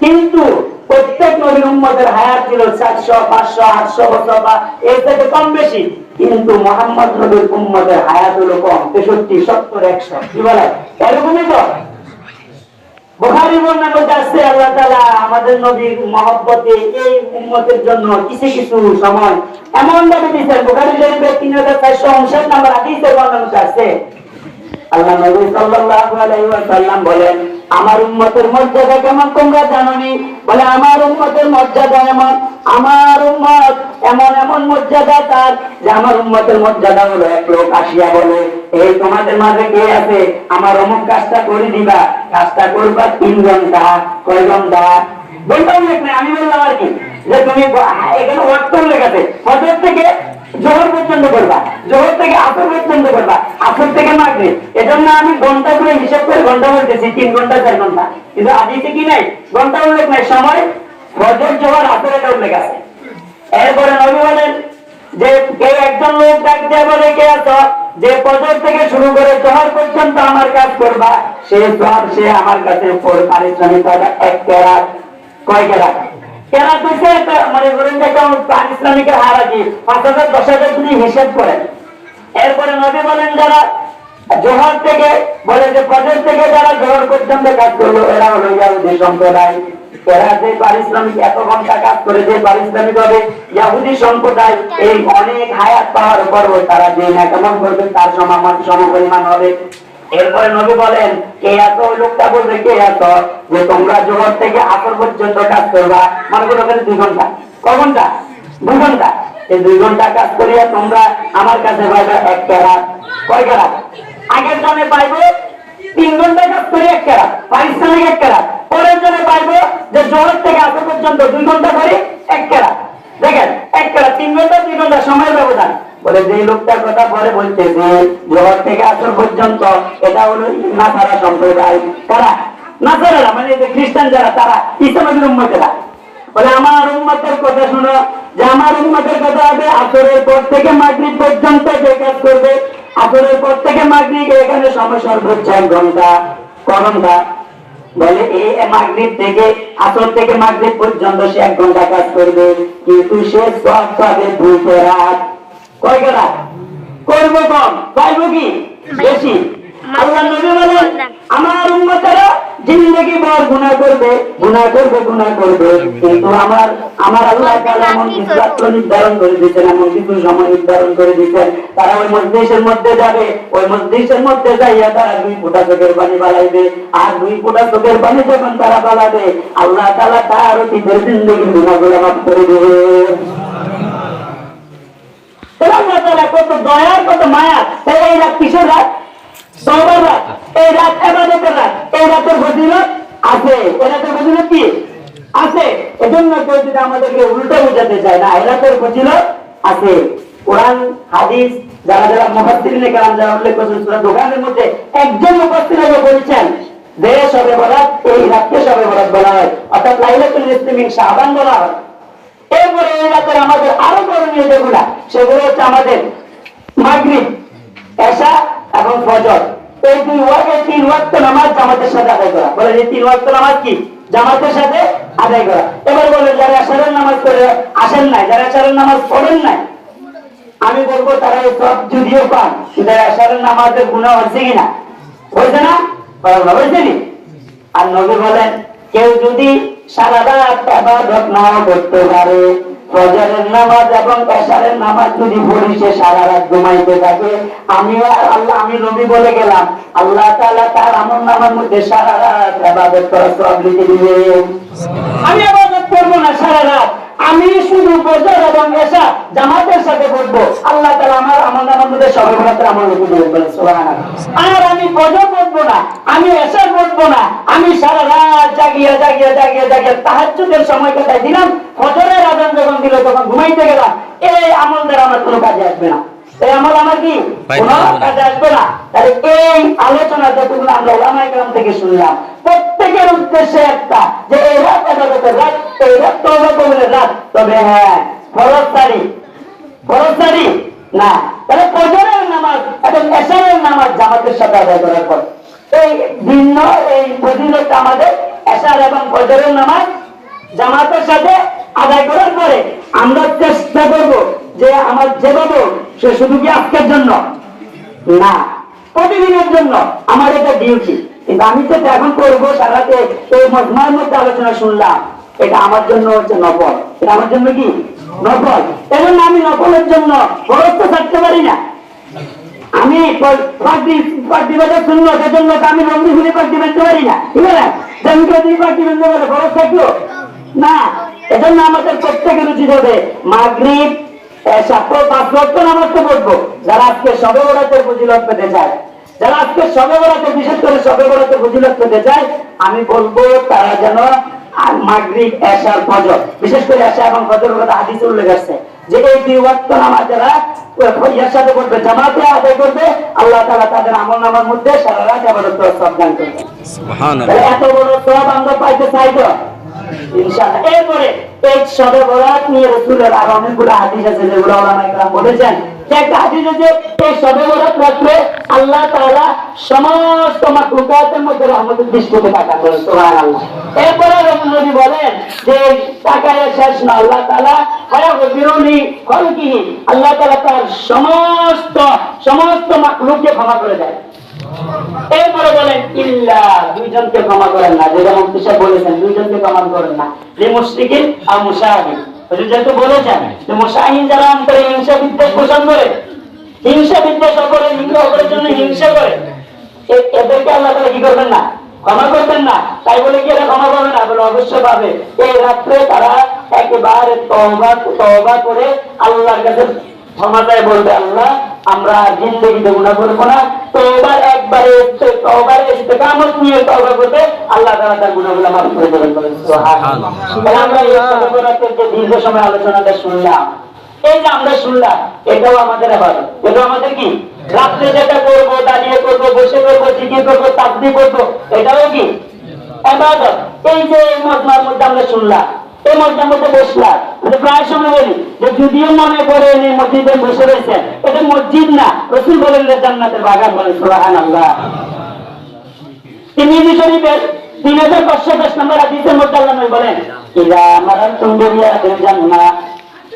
কিন্তু প্রত্যেক হায়াত পাঁচশো, আটশো বছর এর থেকে কম বেশি। কিন্তু মোহাম্মদ নবীর উম্মতের হায়াত হলো কম, তেষট্টি, সত্তর, একশো। কি বলে? এরকমই তো? বুখারী বর্ণনা করতে আসছে, আল্লাহ তালা আমাদের নবীর মহব্বতে এই উম্মতের জন্য কিছু কিছু সময় এমন ভাবে দিয়েছেন। বোখারি শরীফের তিন হাজার চারশো উনষাট নম্বর হাদিসের বর্ণনা করতে আসছে আল্লাহ নবী সাল্লাল্লাহু আলাইহি ওয়াসাল্লাম বলেন, আমার উম্মতের মর্যাদা কেমন তোমরা জানোনি? বলে, আমার উম্মতের মর্যাদা এমন, আমার উম্মত এমন এমন মর্যাদা তার যে আমার উম্মতের মর্যাদা হলো এক লোক আসিয়া বলে, এই তোমাদের মাঝে কে আছে? আমার অমুক কাজটা করে দিবা, কাজটা করবা তিন ঘণ্টা কয় ঘণ্টা নেই আমি বললাম আর কি, যে তুমি, এখানে ওয়াক্ত উল্লেখ আছে। থেকে জোহর পর্যন্ত করবা। জোহর থেকে আসর পর্যন্ত করবা। আসর থেকে মাগবে এজন্য আমি ঘণ্টা করে হিসাব করে ঘণ্টা বলতেছি, তিন ঘণ্টা, চার ঘণ্টা। কিন্তু আদিতে কি নাই? ঘণ্টা উল্লেখ নাই। সময়, ফজর, জোহর আসর এটা উল্লেখ আছে। এরপরে নবী বলেন যে কেউ একজন লোক ডাক দেয়া বলে, কে আছো? যে ফজর থেকে শুরু করে জোহর পর্যন্ত আমার কাজ করবা। সে সব সে আমার কাছে পারিশ্রমিক এক কেরাত কয় কেরাত হচ্ছে একটা মানে ধরেন যে একটা পারিশ্রমিকের হার আছে পাঁচ হাজার, দশ হাজার যদি হিসেব করেন এরপরে নবী বলেন যারা জোহর থেকে, বলে যে ফজর থেকে যারা জোহর পর্যন্ত কাজ করল, এরা হলো ইয়াহুদি সম্প্রদায়। এরা যে পারিশ্রমিক, এত ঘণ্টা কাজ করে যে পারিশ্রমিক হবে, ইয়াহুদি সম্প্রদায় এই অনেক হায়াত পাওয়ার পরও তারা যে কেমন করবে, তার সমান সম পরিমাণ হবে। এরপরে নবী বলেন, কে এত ওই লোকটা বলবে, কে এত যে তোমরা জোহর থেকে আসর পর্যন্ত কাজ করবা, মনে করো দুই ঘণ্টা। ক ঘণ্টা? দুই ঘণ্টা। এই দুই ঘণ্টা কাজ করিয়া তোমরা আমার কাছে পাইবে এক কেরাত কয় কেরাত আগের জনে পাইবে তিন ঘণ্টা কাজ করে এক কেরাত পারিশ্রমিক এক কেরাত পরের জনে পাইবে যে জোহর থেকে আসর পর্যন্ত দুই ঘণ্টা করে এক কেরাত দেখেন, এক কেরাত তিন ঘণ্টা, দুই ঘণ্টা সময় ব্যবধান। বলে যে লোকটার কথা পরে বলতেছে জোহর থেকে আসর পর্যন্ত এটা হলো নাসারা সম্প্রদায়। তারা নাসারারা মানে যে খ্রিস্টান যারা তারা ইসলামের উম্মতেরা বলে আমার উম্মতের কথা শোনো যে আমার উম্মতের কথা হবে আসরের পর থেকে মাগরিব পর্যন্ত যে কাজ করবে আসরের পর থেকে মাগরিব এখানে সময় সর্বোচ্চ এক ঘণ্টা। ক ঘণ্টা? বলে এই মাগরিব থেকে আসর থেকে মাগরিব পর্যন্ত সে এক ঘণ্টা কাজ করবে। কিন্তু সে সব পাবে দুইশো রাত। কয় রাত করব কম। পাইবো কি? বেশি। আল্লাহ নবী বলেন আমার উম্মতেরা জিন্দগি ভর গুনাহ করবে গুনাহ করবে গুনাহ করবে। কিন্তু আমার আমার আল্লাহ তাআলা এমন কিছু নির্ধারণ করে দিয়েছেন এমন কিছু সময় নির্ধারণ করে দিয়েছেন। তারা ওই মসজিদের মধ্যে যাবে ওই মসজিদের মধ্যে যাইয়া তারা দুই ফোঁটা চোখের পানি বাড়াইবে। আর দুই ফোঁটা চোখের পানি যখন তারা বাড়াবে আল্লাহ তাআলা তার অতীতের জিন্দগির গুনাহগুলো মাফ করে দেবে। আল্লাহ তাআলা কত দয়া কত মায়া। এই রাত কিসের রাত? সবার রাত। এই রাত এবাদতের রাত। রাতের ফজিলত আছে। রাতের ফজিলত কি? আছে। এজন্য কেউ যদি আমাদেরকে উল্টো বুঝাতে চায়, না এই রাতের ফজিলত আছে। কোরআন, হাদিস, যারা যারা মুফাসসিরিনে কালাম যারা উল্লেখ করেছেন, সূরা দোকানের মধ্যে একজন মুফাসসির আগে বলেছেন যে সবে বরাত, এই রাতকে সবে বরাত বলা হয়। অর্থাৎ লাইলাতুল ইসলামিন শাবান বলা হয়। এরপরে এই রাতের আমাদের আরও করণীয় যেগুলা, সেগুলো হচ্ছে আমাদের মাগরিব, এশা এবং ফজর। আমি বলব, তারা এই সব যদিও পান। কিন্তু নামাজের গুণা হচ্ছে কিনা? হয়েছে না? নি? আর নবী বলেন, কেউ যদি সারা রাত নাও করতে পারে ফজরের নামাজ এবং এশারের নামাজ যদি পড়ি, সে সারা রাত ঘুমাইতে থাকে। আমি আল্লাহ, আমি নবী বলে গেলাম, আল্লাহ তাআলা তার আমল নামার মধ্যে সারা রাত ইবাদত করার আমি আবাদত করব না সারা রাত। আমি শুধু ফজর এবং এশা জামাতের সাথে আমার আর আমি ফজর পড়ব না আমি এশা পড়ব না আমি সারা রাত জাগিয়া জাগিয়া জাগিয়া জাগিয়া তাহাজ্জুদের সময় কাটাই দিলাম ফজরের আজান যখন দিল তখন ঘুমাইতে গেলাম এই আমল দ্বারা আমার কোনো কাজে আসবে না। এই আমল আমার কি? কোনো কাজে আসবে না। তাহলে এই আলোচনা যতগুলো আমরা ওলামাই গ্রাম থেকে শুনলাম প্রত্যেকের উদ্দেশ্যে একটা যে এই রাত এবাদতের রাত এই রাত তওবা রাত তবে হ্যাঁ ফরজ তারিখ। ফরজ তারিখ? না। তাহলে ফজরের নামাজ এবং এশারের নামাজ জামাতের সাথে আদায় করার পর। এই ভিন্ন, এই ফজিলত আমাদের এশার এবং ফজরের নামাজ জামাতের সাথে আদায় করার পরে আমরা চেষ্টা করব যে আমার যেভাবে সে শুধু কি আজকের জন্য? না, প্রতিদিনের জন্য। আমার এটা ডিউটি কিন্তু আমি তো এখন করব, সারাতে এই মধ্যে আলোচনা শুনলাম, এটা আমার জন্য হচ্ছে নফল। এটা আমার জন্য কি? নফল এবং আমি নফলের জন্য থাকতে পারি না। আমি শূন্য জন্য তো আমি বাঁধতে পারি না। ঠিক আছে? পারে থাকল না। এজন্য আমাদের হবে যারা আজকে সবে বরাতের ফজিলত পেতে চায়, যারা আজকে সবে বরাতে বিশেষ করে সবে বরাতে ফজিলত পেতে চায়, আমি বলব তারা যেন আর মাগরিব এশার ফজর। বিশেষ করে এশা এবং ফজর কথা হাদিসে উল্লেখ আছে। যে এই দুই ওয়াক্ত নামাজ যারা ইয়ার সাথে করবে জামাতে আদায় করবে আল্লাহ তাআলা তাদের আমল নামার মধ্যে সারা রাত আবাদত সব দান করবে। তাহলে এত বড় সব আমরা পাইতে চাই তো? ইনশাআল্লাহ। এরপরে এই সবে বরাত নিয়ে রসুলের আর অনেকগুলো হাদিস আছে যেগুলো ওলামা ইকরাম বলেছেন। একটা হাদিস আছে এই সবে বরাত রাখলে আল্লাহ তাআলা সমস্ত মাখলুকাতের মধ্যে রহমতের দৃষ্টিতে তাকান বলেন সুবহানাল্লাহ। এরপরে বলেন যে তাকায় শেষ না, আল্লাহ খলকিহি। আল্লাহ তার সমস্ত সমস্ত ক্ষমা করে দেয় এরপরে বলেন, ইল্লা, দুইজনকে ক্ষমা করেন না যেটা মুফতি সাহেব বলেছেন, দুইজনকে ক্ষমা করেন না, যে মুশরিকিন আর হুজুর যেহেতু বলেছেন যে মুশাহিদ যারা অন্তরে হিংসা বিদ্বেষ পোষণ করে হিংসা বিদ্বেষ অপরে হিংসা অপরের জন্য হিংসা করে। এদেরকে আল্লাহ তাআলা কি করবেন না? ক্ষমা করবেন না? তাই বলে কি এরা ক্ষমা পাবে না? বলে অবশ্যই পাবে। এই রাত্রে তারা একেবারে তওবা তওবা করে আল্লাহর কাছে ক্ষমা চায় বলবে আল্লাহ আমরা জিন্দগিতে গুণা করব না। তো এবার একবারে তওবার ইস্তেকামত নিয়ে তওবা করবে। আল্লাহ তাআলা তার গুনাহগুলো মাফ করে দেবেন বলেন আমরা এই যে দীর্ঘ সময় আলোচনাটা শুনলাম এই যে আমরা শুনলাম, এটাও আমাদের আবার। এটাও আমাদের কি? রাত্রে যেটা করব, দাঁড়িয়ে করব, বসে করব করব করব, এটাও কি? এই যে এই মধ্যে আমরা শুনলাম, এই মধ্যে বসলাম মানে প্রায় সময় বলি যে যদিও মনে করেন এই মসজিদে বসে রয়েছেন, এটা মসজিদ না, রসুল বলেন জান্নাতের বাগান বলেন সুবাহান আল্লাহ তিনি শরীফের তিন হাজার পাঁচশো দশ নম্বর হাদিসের মধ্যে আল্লাহ বলেন মারাতুম বিরিয়াতিল জান্নাহ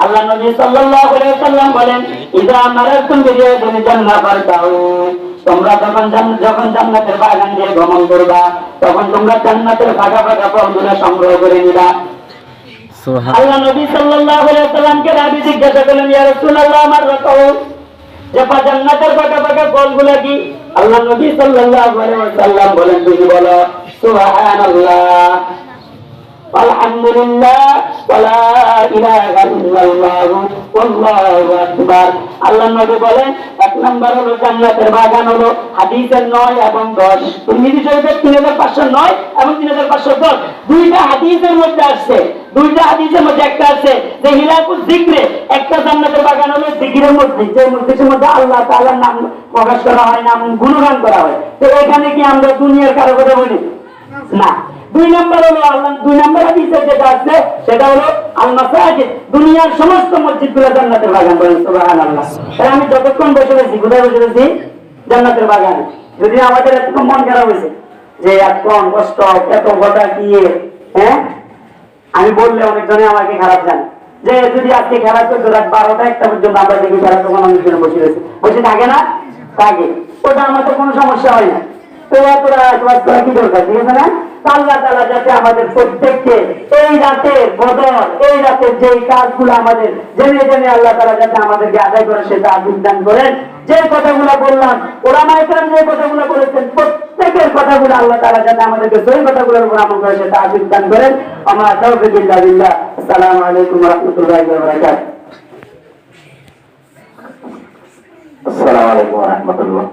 আল্লাহ নবী সাল্লাল্লাহু আলাইহি সাল্লাম বলেন ইদা মারাতুম বিরিয়াতিল জান্নাহ ফারতাউ তোমরা যখন যখন জান্নাতের বাগান দিয়ে ভ্রমণ করবা তখন তোমরা জান্নাতের ফাঁকা ফাঁকা ফলগুলো সংগ্রহ করে নিবা। আল্লাহ নবী সাল্লাল্লাহু আলাইহি সাল্লামকে রাবি জিজ্ঞাসা করলেন ইয়া রাসূলুল্লাহ আমার রাকাউ যে জান্নাতের ফাঁকা ফাঁকা ফলগুলো কি? আল্লাহ নবী সাল্লাল্লাহু আলাইহি সাল্লাম বলেন তুমি বলো সুবহানাল্লাহ। আল্লাহ এক হলো জান্নাতের বাগান হলো হাদিসের নয় এবং দশ। তিন হাজার পাঁচশো নয় এবং তিন হাজার পাঁচশো দশ। দুইটা হাদিসের মধ্যে আসছে। দুইটা হাদিসের মধ্যে একটা আছে যে হিলাকুল জিক্রে, একটা জান্নাতের বাগান হলো জিকিরের যে মধ্যে আল্লাহ তাআলার নাম প্রকাশ করা হয় নাম গুণগান করা হয়। তো এখানে কি আমরা দুনিয়ার কারও কথা বলি? না। দুই নম্বর হলো আল্লাহ, দুই নম্বর হাদিসে যেটা আছে, সেটা হলো দুনিয়ার সমস্ত জান্নাতের বাগান বলেন আমি যতক্ষণ বসে রয়েছি, কোথায় বসে জান্নাতের বাগানে। যদি আমাদের এতক্ষণ মন খারাপ হয়েছে, যে কষ্ট, এত গোটা কি হ্যাঁ? আমি বললে অনেকজনে আমাকে খারাপ জানে। যে যদি আজকে খেলা চলতো রাত বারোটা একটা পর্যন্ত আমরা দেখি খেলা তখন অনেকজনে বসে রয়েছে। বসে থাকে না? থাকে। ওটা আমাদের কোনো সমস্যা হয় না। তো তোরা ক্লাস করা কি দরকার, ঠিক আছে না? তো আল্লাহ তাআলা যাতে আমাদের প্রত্যেককে এই রাতের বদল, এই রাতের যে কাজগুলো আমাদের জেনে জেনে আল্লাহ তাআলা যাতে আমাদেরকে আদায় করে, সেটা দান করেন। যে কথাগুলো বললাম, ওলামা ইকরাম যে কথাগুলো বলেছেন, প্রত্যেকের কথাগুলো আল্লাহ তাআলা যাতে আমাদেরকে সেই কথাগুলোর উপর করে, সেটা দান করেন। আমার তাওফিক বিল্লাহ। আসসালামু আলাইকুম রাহমাতুল্লাহি আসসালামু আলাইকুম রাহমাতুল্লাহ।